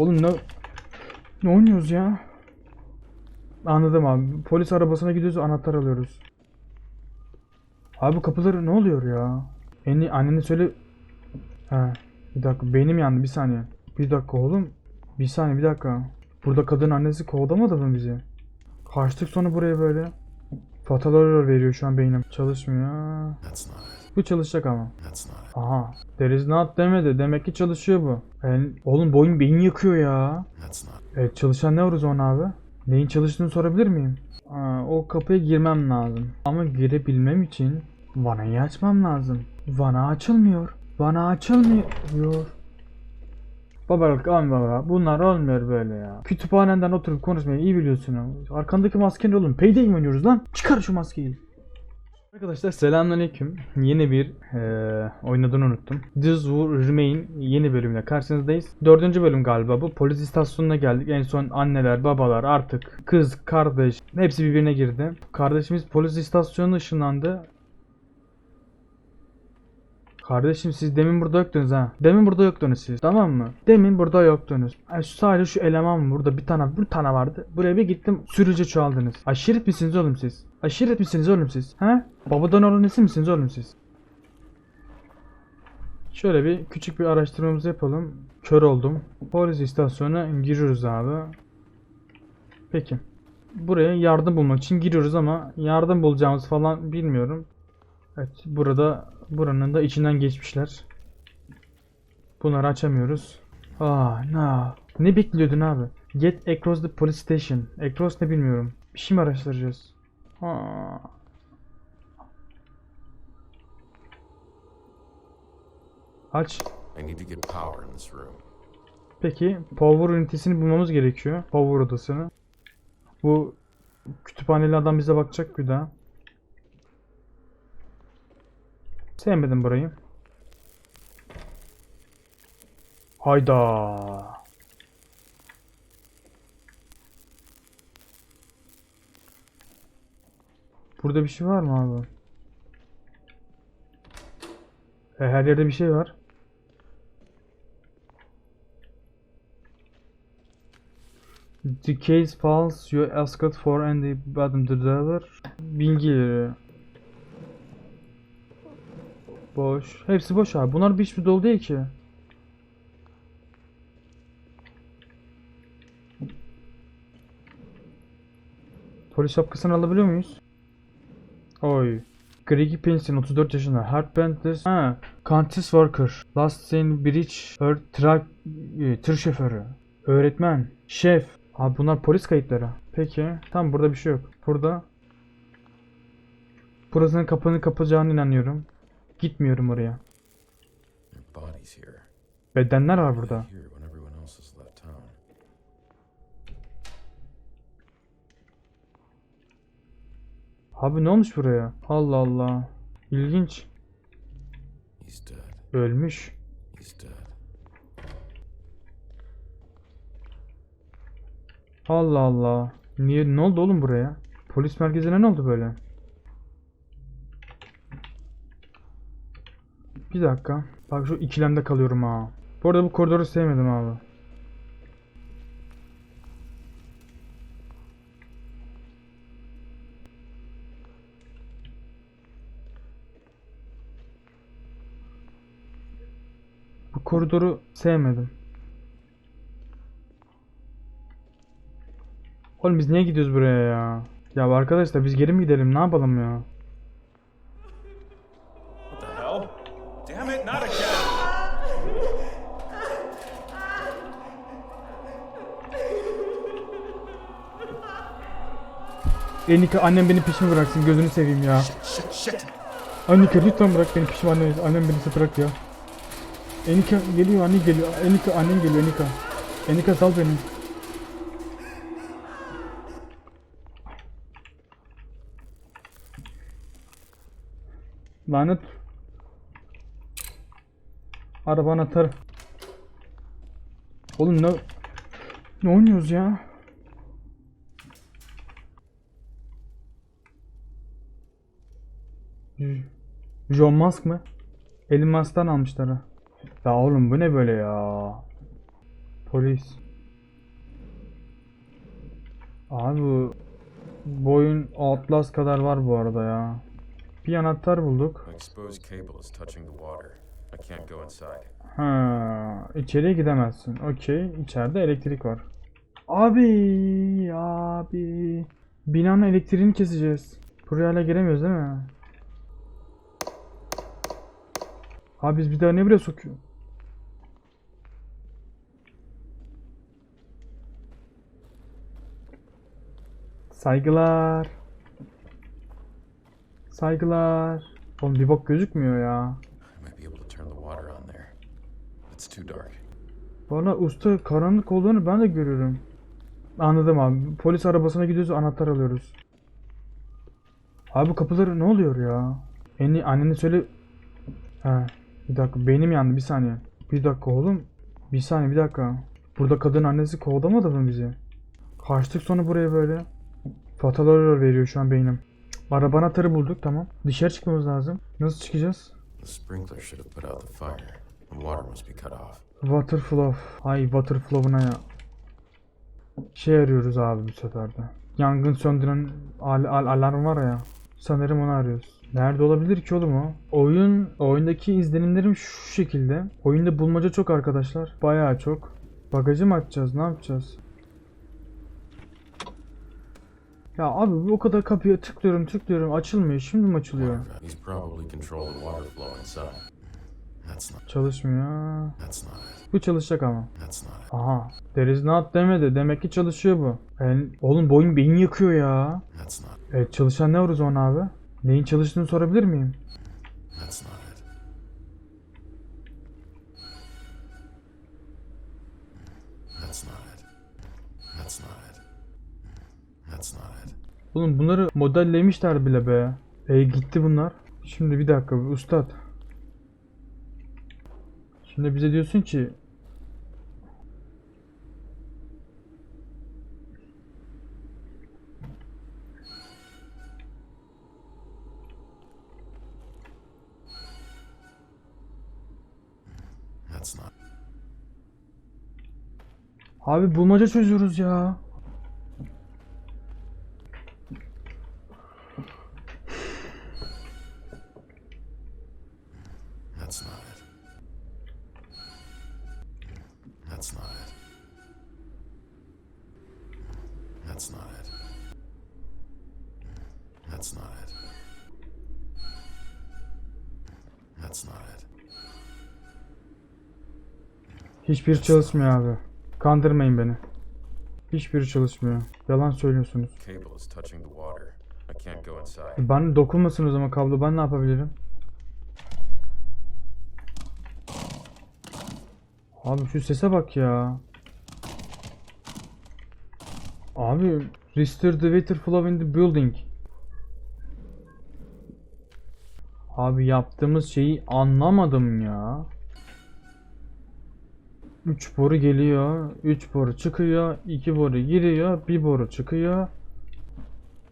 Oğlum ne... Ne oynuyoruz ya? Anladım abi. Polis arabasına gidiyoruz anahtar alıyoruz. Abi kapıları ne oluyor ya? Eni, annene söyle... He. Bir dakika beynim yandı bir saniye. Bir dakika oğlum. Bir saniye bir dakika. Burada kadın annesi kovdamadı mı bizi? Kaçtık sonra buraya böyle. Fatal veriyor şu an beynim. Çalışmıyor. Bu çalışacak ama. Aha. There is not demedi. Demek ki çalışıyor bu. Ben, oğlum boyun beyin yakıyor ya. Evet çalışan ne var o zaman abi? Neyin çalıştığını sorabilir miyim? Aa, o kapıya girmem lazım. Ama girebilmem için vanayı açmam lazım. Vana açılmıyor. Vana açılmıyor. Babalık aman baba. Bunlar olmuyor böyle ya. Kütüphanenden oturup konuşmayı iyi biliyorsun. ya. Arkandaki masken oğlum. Payday mi oynuyoruz lan? Çıkar şu maskeyi. Arkadaşlar selamünaleyküm. Yeni bir eee oyun adını unuttum. This Will Remain yeni bölümle karşınızdayız. Dördüncü bölüm galiba bu. Polis istasyonuna geldik. En son anneler, babalar artık kız, kardeş hepsi birbirine girdi. Kardeşimiz polis istasyonuna ışınlandı. Kardeşim siz demin burada yoktunuz ha. Demin burada yoktunuz siz. Tamam mı? Demin burada yoktunuz. Şu- sadece şu eleman burada bir tane bir tane vardı. Buraya bir gittim sürücü çoğaldınız. Aşiret misiniz oğlum siz? Aşiret misiniz oğlum siz? He? Babadan oğlu nesi misiniz oğlum siz? Şöyle bir küçük bir araştırmamızı yapalım. Kör oldum. Polis istasyonuna giriyoruz abi. Peki. Buraya yardım bulmak için giriyoruz ama yardım bulacağımız falan bilmiyorum. Evet burada buranın da içinden geçmişler. Bunları açamıyoruz. Ah no. Ne bekliyordun abi? Get across the police station. Across ne bilmiyorum. Bir şey mi araştıracağız? Aa. Aç. I need to get power in this room. Peki power ünitesini bulmamız gerekiyor. Power odasını. Bu kütüphaneli adam bize bakacak bir daha. Sevmedim burayı. Hayda. Burada bir şey var mı abi? E, her yerde bir şey var. The case files you asked for and the bottom driver bilgileri. Boş. Hepsi boş abi. Bunlar bir hiçbir dolu değil ki. Polis şapkasını alabiliyor muyuz? Oy. Gregi Penson 34 yaşında. Hard Panthers. Ha. Kantis Worker. Last seen Bridge. Her truck. e, tır şoförü. Öğretmen. Şef. Abi bunlar polis kayıtları. Peki. Tam burada bir şey yok. Burada. Burasının kapını kapatacağına inanıyorum. Gitmiyorum oraya. Bedenler var burada. Abi ne olmuş buraya? Allah Allah. İlginç. Ölmüş. Allah Allah. Niye ne oldu oğlum buraya? Polis merkezine ne oldu böyle? Bir dakika. Bak şu ikilemde kalıyorum ha. Bu arada bu koridoru sevmedim abi. Bu koridoru sevmedim. Oğlum biz niye gidiyoruz buraya ya? Ya arkadaşlar biz geri mi gidelim? Ne yapalım ya? Enika annem beni peşime bıraksın gözünü seveyim ya. Enika lütfen bırak beni peşime annem, annem beni bırak ya. Enika geliyor anne geliyor. Enika annem geliyor Enika. Enika sal beni. Lanet. Araba anahtarı. Oğlum ne ne oynuyoruz ya? John Musk mı? Elon Musk'tan almışlar ha. Ya oğlum bu ne böyle ya? Polis. Abi bu boyun Outlast kadar var bu arada ya. Bir anahtar bulduk. Ha, içeriye gidemezsin. Okey. içeride elektrik var. Abi, abi. Binanın elektriğini keseceğiz. Buraya hala giremiyoruz değil mi? Abi biz bir daha ne buraya sokuyor? Saygılar. Saygılar. Oğlum bir bok gözükmüyor ya. Valla usta karanlık olduğunu ben de görüyorum. Anladım abi. Polis arabasına gidiyoruz anahtar alıyoruz. Abi kapıları ne oluyor ya? Eni annene söyle. He. Bir dakika beynim yandı bir saniye. Bir dakika oğlum. Bir saniye bir dakika. Burada kadın annesi kovdamadı mı bizi? Kaçtık sonra buraya böyle. Fatalar veriyor şu an beynim. Araba anahtarı bulduk tamam. Dışarı çıkmamız lazım. Nasıl çıkacağız? Water flow. Ay water flow'una ya. Şey arıyoruz abi bu sefer de. Yangın söndüren al al alarm var ya. Sanırım onu arıyoruz. Nerede olabilir ki oğlum o? Oyun, oyundaki izlenimlerim şu şekilde. Oyunda bulmaca çok arkadaşlar. Bayağı çok. Bagajı mı açacağız? Ne yapacağız? Ya abi o kadar kapıya tıklıyorum tıklıyorum açılmıyor. Şimdi mi açılıyor? Çalışmıyor. Bu çalışacak ama. Aha. There is not demedi. Demek ki çalışıyor bu. Ben, oğlum boyun beyin yakıyor ya. Evet çalışan ne var o zaman abi? Neyin çalıştığını sorabilir miyim? That's not it. That's not it. That's not it. That's not it. Oğlum bunları modellemişler bile be. E gitti bunlar. Şimdi bir dakika ustad. Şimdi bize diyorsun ki That's not. Abi bulmaca çözüyoruz ya. That's not it. That's not it. That's not it. That's not it. That's not it. Hiçbir çalışmıyor abi. Kandırmayın beni. Hiçbiri çalışmıyor. Yalan söylüyorsunuz. İnside. Ben dokunmasın o zaman kablo. Ben ne yapabilirim? Abi şu sese bak ya. Abi restore the water flow in the building. Abi yaptığımız şeyi anlamadım ya. 3 boru geliyor, 3 boru çıkıyor, 2 boru giriyor, 1 boru çıkıyor.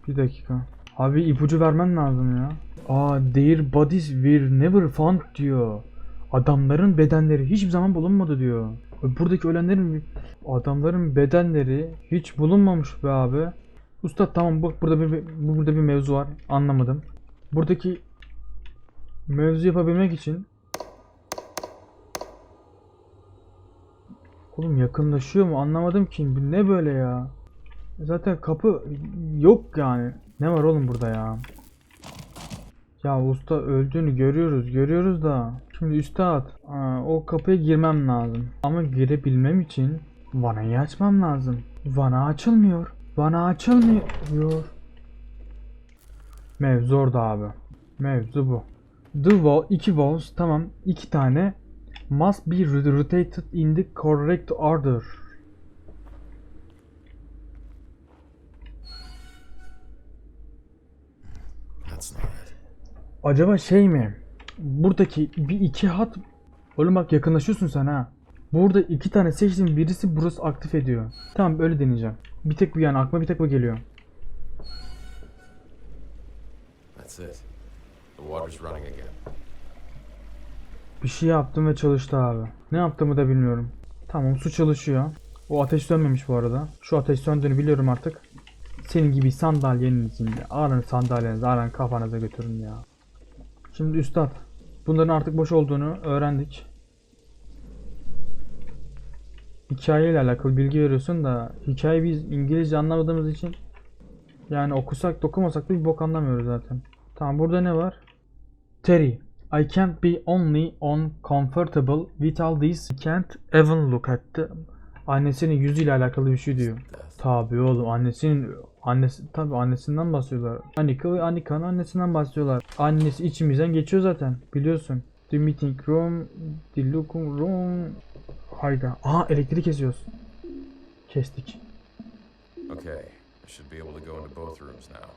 Bir dakika. Abi ipucu vermen lazım ya. Aa, their bodies were never found diyor. Adamların bedenleri hiçbir zaman bulunmadı diyor. Buradaki ölenlerin adamların bedenleri hiç bulunmamış be abi. Usta tamam bak burada bir bu- burada bir mevzu var. Anlamadım. Buradaki mevzu yapabilmek için Oğlum yakınlaşıyor mu? Anlamadım ki. Bu ne böyle ya? Zaten kapı yok yani. Ne var oğlum burada ya? Ya usta öldüğünü görüyoruz, görüyoruz da. Şimdi üstad, aa, o kapıya girmem lazım. Ama girebilmem için vanayı açmam lazım. Vana açılmıyor. Vana açılmıyor. Mevzu orada abi. Mevzu bu. The wall, iki walls, tamam. iki tane. Must be rotated in the correct order. That's not it. Acaba şey mi? Buradaki bir iki hat... Oğlum bak yakınlaşıyorsun sen ha. Burada iki tane seçtim birisi burası aktif ediyor. Tamam öyle deneyeceğim. Bir tek bu yani aklıma bir tek bu geliyor. That's it. The water's running again. Bir şey yaptım ve çalıştı abi. Ne yaptığımı da bilmiyorum. Tamam su çalışıyor. O ateş sönmemiş bu arada. Şu ateş söndüğünü biliyorum artık. senin gibi sandalyenin içinde. Alın sandalyenizi alın kafanıza götürün ya. Şimdi üstad. Bunların artık boş olduğunu öğrendik. Hikayeyle alakalı bilgi veriyorsun da hikayeyi biz İngilizce anlamadığımız için yani okusak da okumasak da bir bok anlamıyoruz zaten. Tamam burada ne var? Terry. I can't be only on comfortable with all this. I can't even look at the... Annesinin yüzüyle alakalı bir şey diyor. Tabii oğlum annesinin annesi tabii annesinden bahsediyorlar. Anika ve Anika'nın annesinden bahsediyorlar. Annesi içimizden geçiyor zaten biliyorsun. The meeting room, the looking room. Hayda. Aha elektrik kesiyoruz. Kestik. Okay, should be able to go into both rooms now.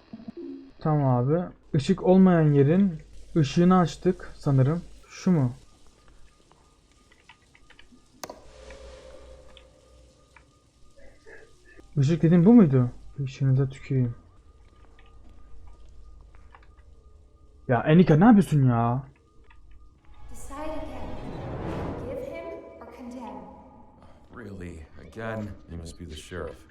Tamam abi. Işık olmayan yerin ışığını açtık sanırım. Şu mu? Işık dediğim bu muydu? Işığınıza tüküreyim. Ya Enika ne yapıyorsun ya? Decide again. Give him or condemn. Really? Again? You must be the sheriff.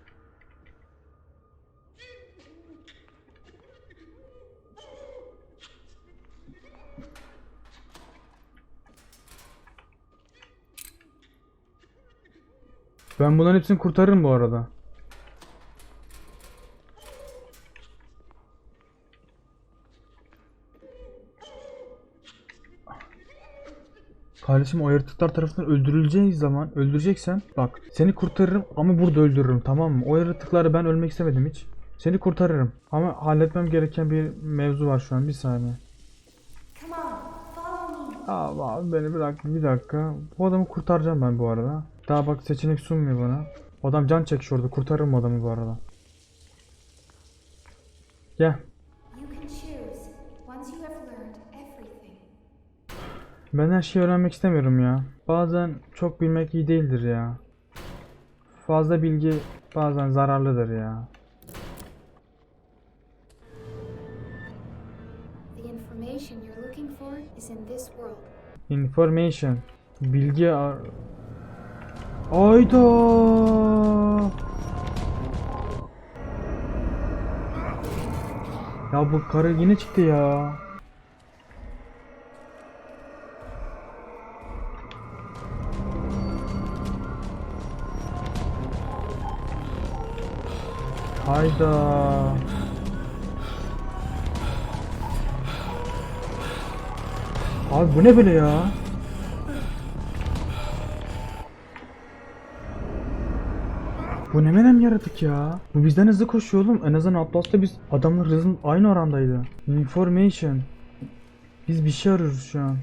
Ben bunların hepsini kurtarırım bu arada. Kardeşim o yaratıklar tarafından öldürüleceği zaman öldüreceksen bak seni kurtarırım ama burada öldürürüm tamam mı? O yaratıkları ben ölmek istemedim hiç. Seni kurtarırım ama halletmem gereken bir mevzu var şu an bir saniye. Abi beni bırak bir dakika. Bu adamı kurtaracağım ben bu arada. Daha bak seçenek sunmuyor bana. Adam can çekişiyordu. Kurtarırım adamı bu arada. Gel. Ben her şeyi öğrenmek istemiyorum ya. Bazen çok bilmek iyi değildir ya. Fazla bilgi bazen zararlıdır ya. İnformation you're looking Ayda. Ya bu karı yine çıktı ya. Hayda. Abi bu ne böyle ya? Bu ne menem yaratık ya? Bu bizden hızlı koşuyor oğlum. En azından Atlas'ta biz adamlar hızın aynı orandaydı. Information. Biz bir şey arıyoruz şu an.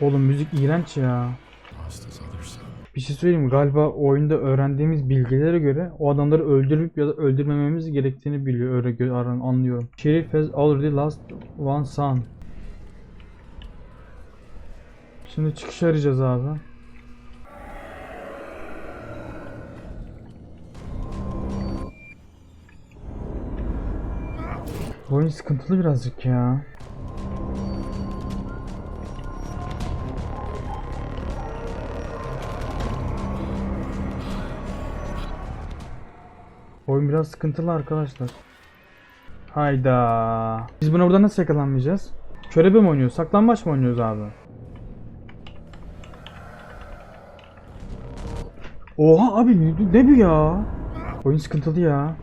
Oğlum müzik iğrenç ya. Bir şey söyleyeyim? Galiba oyunda öğrendiğimiz bilgilere göre o adamları öldürüp ya da öldürmememiz gerektiğini biliyor. Öyle anlıyorum. Sheriff has already lost one son. Şimdi çıkış arayacağız abi. Oyun sıkıntılı birazcık ya. Oyun biraz sıkıntılı arkadaşlar. Hayda. Biz buna burada nasıl yakalanmayacağız? Körebe mi oynuyoruz? Saklambaç mı oynuyoruz abi? Oha abi ne- bu ya? Oyun sıkıntılı ya.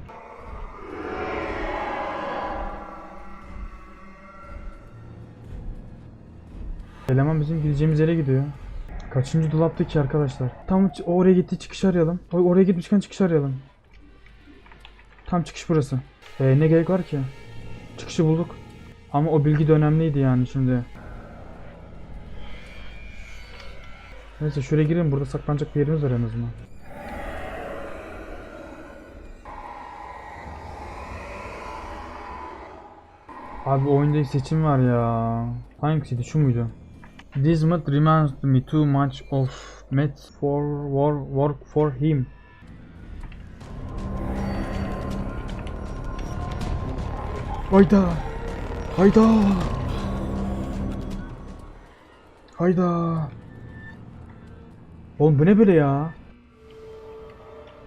Eleman bizim gideceğimiz yere gidiyor. Kaçıncı dolaptı ki arkadaşlar? Tam oraya gitti çıkış arayalım. Oraya gitmişken çıkış arayalım. Tam çıkış burası. Ee, ne gerek var ki? Çıkışı bulduk. Ama o bilgi de önemliydi yani şimdi. Neyse şuraya girelim. Burada saklanacak bir yerimiz var en azından. Abi oyunda seçim var ya. Hangisiydi? Şu muydu? This must reminds me too much of Matt for war, work for him. Hayda. Hayda. Hayda. Oğlum bu ne böyle ya?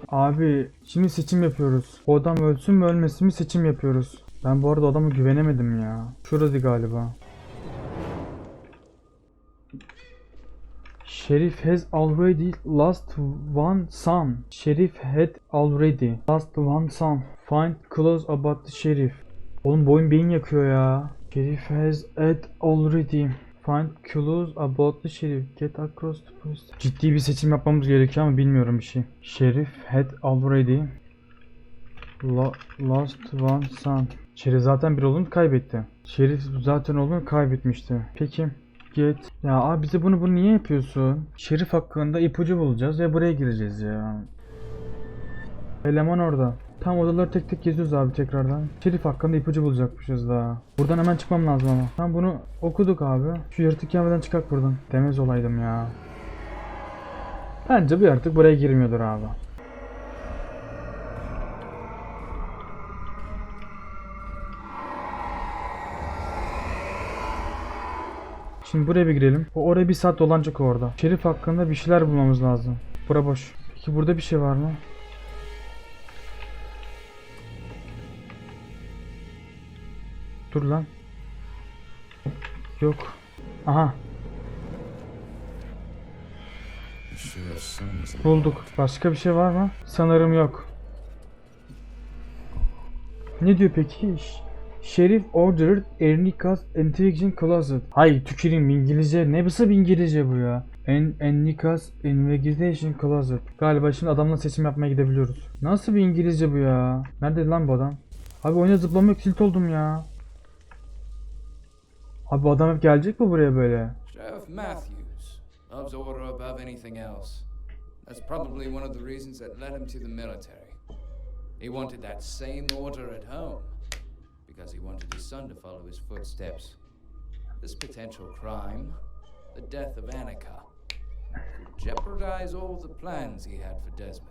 Abi şimdi seçim yapıyoruz. O adam ölsün mü ölmesin mi seçim yapıyoruz. Ben bu arada adama güvenemedim ya. Şurası galiba. Sheriff has already lost one son. Sheriff had already lost one son. Find clues about the sheriff. Oğlum bu oyun beyin yakıyor ya. Sheriff has had already find clues about the sheriff. Get across the police. Ciddi bir seçim yapmamız gerekiyor ama bilmiyorum bir şey. Sheriff had already lo- lost one son. Sheriff zaten bir oğlunu kaybetti. Sheriff zaten oğlunu kaybetmişti. Peki Get. Ya abi bize bunu bunu niye yapıyorsun? Şerif hakkında ipucu bulacağız ve buraya gireceğiz ya. Eleman orada. Tam odaları tek tek geziyoruz abi tekrardan. Şerif hakkında ipucu bulacakmışız daha. Buradan hemen çıkmam lazım ama. Tam bunu okuduk abi. Şu yaratık gelmeden çıkak buradan. Demez olaydım ya. Bence bu yaratık buraya girmiyordur abi. Şimdi buraya bir girelim. O oraya bir saat dolanacak orada. Şerif hakkında bir şeyler bulmamız lazım. Bura boş. Peki burada bir şey var mı? Dur lan. Yok. Aha bulduk. Başka bir şey var mı? Sanırım yok. Ne diyor peki? Ş- Sheriff ordered Ernikas Interrogation Closet. Hay tüküreyim İngilizce. Ne nasıl bir İngilizce bu ya? En Ernikas Investigation Closet. Galiba şimdi adamla seçim yapmaya gidebiliyoruz. Nasıl bir İngilizce bu ya? Nerede lan bu adam? Abi oyuna zıplamak tilt oldum ya. Abi bu adam hep gelecek mi buraya böyle? Sheriff Matthews loves order above anything else. That's probably one of the reasons that led him to the military. He wanted that same order at home because he wanted his son to follow his footsteps. This potential crime, the death of Annika, could jeopardize all the plans he had for Desmond.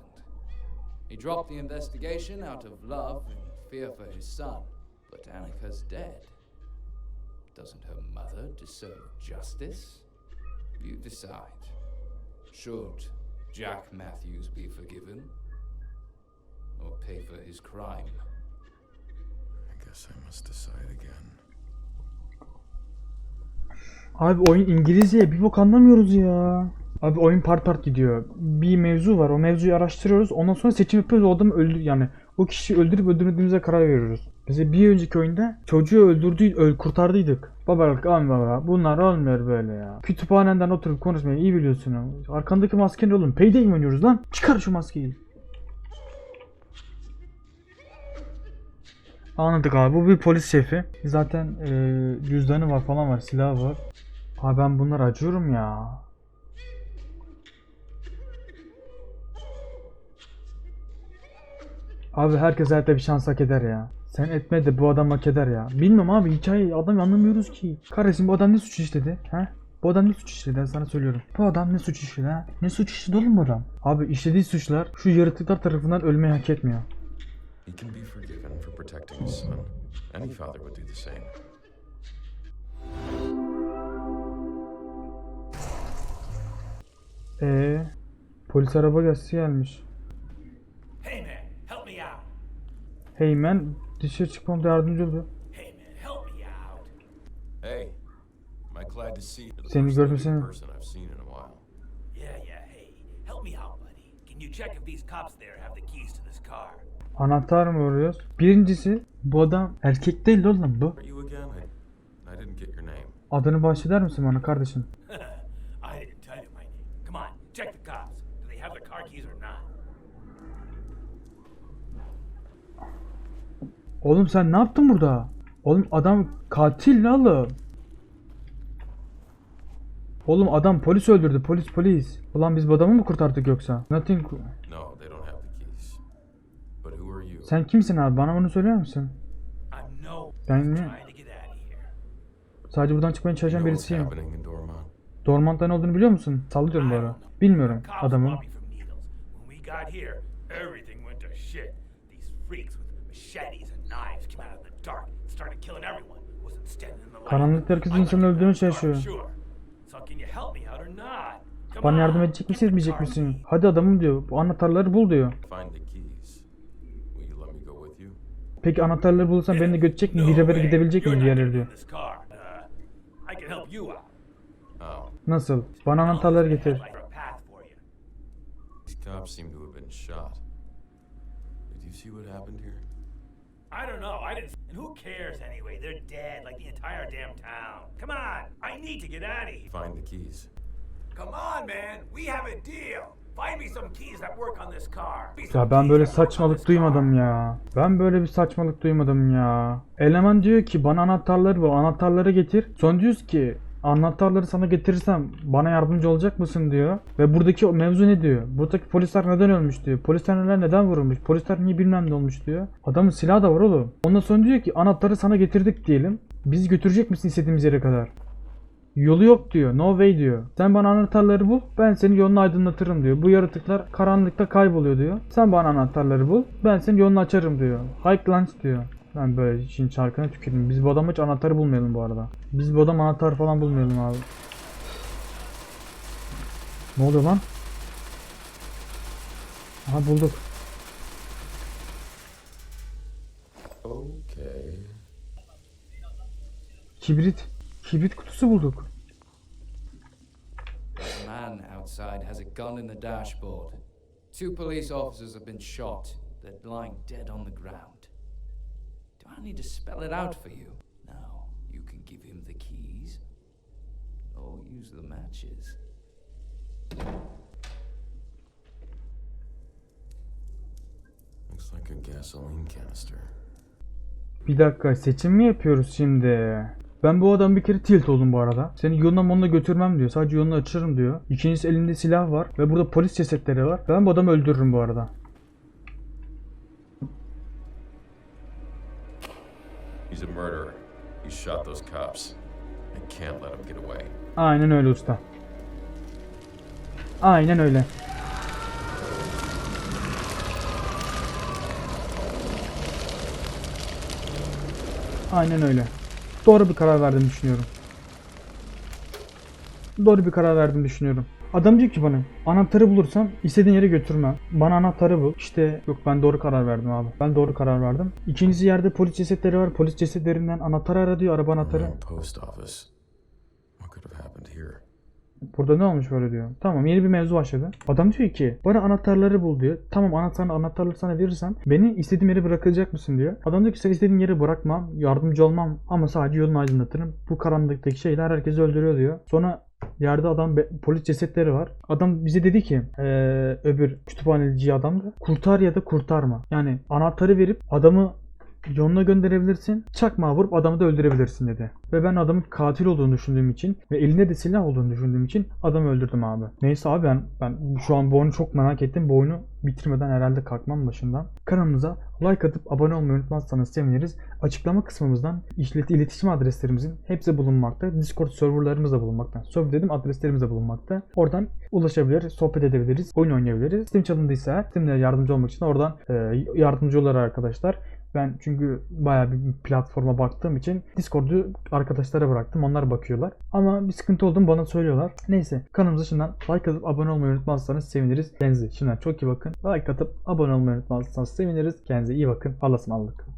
He dropped the investigation out of love and fear for his son, but Annika's dead. Doesn't her mother deserve justice? You decide. Should Jack Matthews be forgiven? Or pay for his crime? I guess I must decide again. Abi oyun İngilizce bir bok anlamıyoruz ya. Abi oyun part part gidiyor. Bir mevzu var. O mevzuyu araştırıyoruz. Ondan sonra seçim yapıyoruz. O adamı öldür yani o kişiyi öldürüp öldürmediğimize karar veriyoruz. Mesela bir önceki oyunda çocuğu öldürdü, öl kurtardıydık. Babalık aman baba. Bunlar olmuyor böyle ya. Kütüphanenden oturup konuşmayı iyi biliyorsun. Arkandaki masken oğlum. Payday mi oynuyoruz lan? Çıkar şu maskeyi. Anladık abi. Bu bir polis şefi. Zaten e, cüzdanı var falan var. Silahı var. Abi ben bunları acıyorum ya. Abi herkes hayatta bir şans hak eder ya. Sen etme de bu adam hak eder ya. Bilmiyorum abi hikaye adam anlamıyoruz ki. Kardeşim bu adam ne suç işledi? He? Bu adam ne suç işledi ben sana söylüyorum. Bu adam ne suç işledi ha? Ne suç işledi oğlum bu adam? Abi işlediği suçlar şu yaratıklar tarafından ölmeyi hak etmiyor. He can be forgiven for protecting his son. Any father would do the same. Ee, polis araba gelse gelmiş. Hey dışarı çıkmamda yardımcı oluyor. Hey am I glad to see you? Seni first görmesine- living person I've seen in a while. Yeah, yeah, hey, help me out, buddy. Can you check if these cops there have the keys to this car? Anahtar mı arıyoruz? Birincisi bu adam erkek değil oğlum bu. Adını bahşeder misin bana kardeşim? I didn't tell you my name. Come on, check the cops. Do they have the car keys or not? Oğlum sen ne yaptın burada? Oğlum adam katil lan oğlum. Oğlum adam polis öldürdü polis polis. Ulan biz bu adamı mı kurtardık yoksa? Nothing. No, they don't have the keys. But who are you? Sen kimsin abi bana bunu söyler misin? Ben ne? here. Sadece buradan çıkmaya çalışan birisiyim. Dormant'ta ne olduğunu biliyor musun? Sallıyorum bu ara. Bilmiyorum Cops adamın. bought me from Needles. When we got here, everything went to shit. These freaks with machetes and knives came out of the dark and started killing everyone. wasn't standing in the light. Karanlıkta herkes I'm insanın looking öldüğünü for the car, şaşıyor. Sure. So can you help me out or not? Come Bana yardım edecek misin etmeyecek misin? Hadi adamım diyor. Bu anahtarları bul diyor. Peki anahtarları bulursan beni de götürecek mi? Bir way. gidebilecek mi diğerleri diyor. Uh. Oh, Nasıl? Bana anahtarları getir. Cops seem to have been shot. Did you see what happened here? I don't know. I didn't. And who cares anyway? They're dead, like the entire damn town. Come on. I need to get out of here. Find the keys. Come on, man. We have a deal. Find me some keys that work on this car. Ya ben böyle saçmalık duymadım ya. Ben böyle bir saçmalık duymadım ya. Eleman diyor ki bana anahtarları bu anahtarları getir. Sonra diyoruz ki anahtarları sana getirirsem bana yardımcı olacak mısın diyor. Ve buradaki mevzu ne diyor? Buradaki polisler neden ölmüş diyor. Polisler neden vurulmuş? Polisler niye bilmem ne olmuş diyor. Adamın silahı da var oğlum. Ondan sonra diyor ki anahtarı sana getirdik diyelim. Bizi götürecek misin istediğimiz yere kadar? Yolu yok diyor. No way diyor. Sen bana anahtarları bul. Ben senin yolunu aydınlatırım diyor. Bu yaratıklar karanlıkta kayboluyor diyor. Sen bana anahtarları bul. Ben senin yolunu açarım diyor. High lunch diyor. Ben böyle işin çarkına tükürdüm. Biz bu adamı hiç anahtarı bulmayalım bu arada. Biz bu adam anahtar falan bulmayalım abi. Ne oluyor lan? Aha bulduk. Okay. Kibrit. Kibrit kutusu bulduk. Man outside has a gun in the dashboard. Two police officers have been shot. They're lying dead on the ground. Do I need to spell it out for you? No, you can give him the keys or use the matches. Looks like a gasoline canister. Bir dakika seçim mi yapıyoruz şimdi? Ben bu adam bir kere tilt oldum bu arada. Seni yoluna monuna götürmem diyor. Sadece yolunu açarım diyor. İkincisi elinde silah var. Ve burada polis cesetleri var. Ben bu adamı öldürürüm bu arada. He's a murderer. He shot those cops. I can't let him get away. Aynen öyle usta. Aynen öyle. Aynen öyle. Doğru bir karar verdiğimi düşünüyorum. Doğru bir karar verdiğimi düşünüyorum. Adam diyor ki bana anahtarı bulursam istediğin yere götürme. Bana anahtarı bul. İşte yok ben doğru karar verdim abi. Ben doğru karar verdim. İkincisi yerde polis cesetleri var. Polis cesetlerinden anahtarı ara diyor. Araba anahtarı. Burada ne olmuş böyle diyor. Tamam yeni bir mevzu başladı. Adam diyor ki bana anahtarları bul diyor. Tamam anahtarını anahtarları sana verirsem beni istediğim yere bırakacak mısın diyor. Adam diyor ki sen istediğin yere bırakmam, yardımcı olmam ama sadece yolunu aydınlatırım. Bu karanlıktaki şeyler herkesi öldürüyor diyor. Sonra yerde adam polis cesetleri var. Adam bize dedi ki eee, öbür kütüphaneci adam da kurtar ya da kurtarma. Yani anahtarı verip adamı yoluna gönderebilirsin. Çakmağa vurup adamı da öldürebilirsin dedi. Ve ben adamın katil olduğunu düşündüğüm için ve elinde de silah olduğunu düşündüğüm için adamı öldürdüm abi. Neyse abi ben, ben şu an bu oyunu çok merak ettim. Bu oyunu bitirmeden herhalde kalkmam başından. Kanalımıza like atıp abone olmayı unutmazsanız seviniriz. Açıklama kısmımızdan işlet iletişim adreslerimizin hepsi bulunmakta. Discord serverlarımız da bulunmakta. Server dedim adreslerimiz de bulunmakta. Oradan ulaşabilir, sohbet edebiliriz, oyun oynayabiliriz. Steam çalındıysa Steam'de yardımcı olmak için oradan e, yardımcı olurlar arkadaşlar. Ben çünkü bayağı bir platforma baktığım için Discord'u arkadaşlara bıraktım. Onlar bakıyorlar. Ama bir sıkıntı olduğunu bana söylüyorlar. Neyse kanalımıza şimdiden like atıp abone olmayı unutmazsanız seviniriz. Kendinize şimdiden çok iyi bakın. Like atıp abone olmayı unutmazsanız seviniriz. Kendinize iyi bakın. Allah'a ısmarladık.